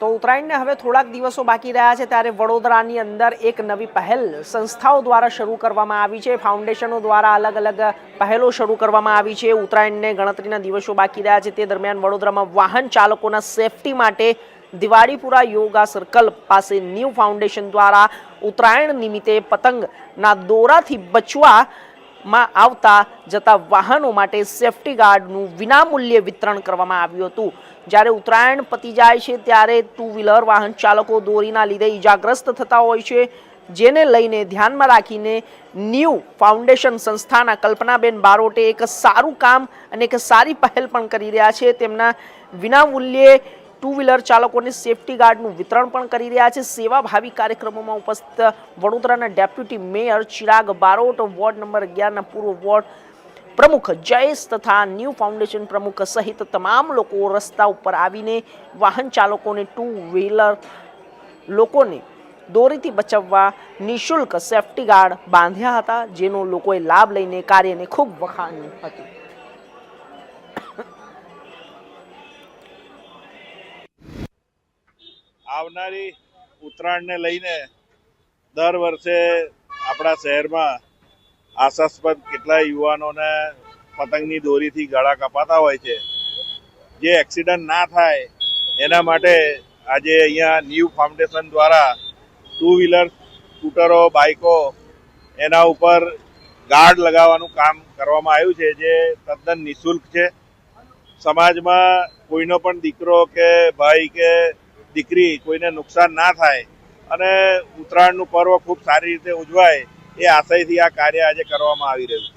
તો ઉત્તરાયણને હવે થોડાક દિવસો બાકી રહ્યા છે ત્યારે વડોદરાની અંદર એક નવી પહેલ સંસ્થાઓ દ્વારા શરૂ કરવામાં આવી છે. ફાઉન્ડેશનો દ્વારા અલગ અલગ પહેલો શરૂ કરવામાં આવી છે. ઉત્તરાયણને ગણતરીના દિવસો બાકી રહ્યા છે. તે દરમિયાન વડોદરામાં વાહન ચાલકોના સેફટી માટે દિવાળીપુરા યોગા સર્કલ પાસે ન્યૂ ફાઉન્ડેશન દ્વારા ઉત્તરાયણ નિમિત્તે પતંગના દોરાથી બચવા માં આવતા જતા વાહનો માટે સેફટી ગાર્ડનું વિનામૂલ્યે વિતરણ કરવામાં આવ્યું હતું. જ્યારે ઉત્તરાયણ પતી જાય છે ત્યારે ટુ વ્હીલર વાહન ચાલકો દોરીના લીધે ઇજાગ્રસ્ત થતા હોય છે. જેને લઈને ધ્યાનમાં રાખીને ન્યૂ ફાઉન્ડેશન સંસ્થાના કલ્પનાબેન બારોટે એક સારું કામ અને એક સારી પહેલ પણ કરી રહ્યા છે. તેમના વિનામૂલ્યે ટુ વ્હીલર ચાલકોને સેફટી ગાર્ડનું વિતરણ પણ કરી રહ્યા છે. સેવાભાવી કાર્યક્રમોમાં ઉપસ્થિત વડોદરાના deputy mayor Chirag Barot, ward number અગિયારના પૂર્વ વોર્ડ પ્રમુખ જયેશ તથા ન્યૂ ફાઉન્ડેશન પ્રમુખ સહિત તમામ લોકો રસ્તા ઉપર આવીને વાહન ચાલકોને ટુ વ્હીલર લોકોને દોરીથી બચાવવા નિઃશુલ્ક સેફટી ગાર્ડ બાંધ્યા હતા, જેનો લોકોએ લાભ લઈને કાર્યને ખૂબ વખાણ્યું હતું. આવનારી ઉત્તરાયણને લઈને દર વર્ષે આપણા શહેરમાં આશાસ્પદ કેટલાય યુવાનોને પતંગની દોરીથી ગળા કપાતા હોય છે. જે એક્સિડન્ટ ના થાય, એના માટે આજે અહીંયા ન્યૂ ફાઉન્ડેશન દ્વારા ટુ વ્હીલર, સ્કૂટરો, બાઇકો એના ઉપર ગાર્ડ લગાવવાનું કામ કરવામાં આવ્યું છે, જે તદ્દન નિઃશુલ્ક છે. સમાજમાં કોઈનો પણ દીકરો કે ભાઈ કે દીકરી કોઈને નુકસાન ના થાય અને ઉત્તરાયણનું પર્વ ખૂબ સારી રીતે ઉજવાય એ આશયથી આ કાર્ય આજે કરવામાં આવી રહ્યું છે.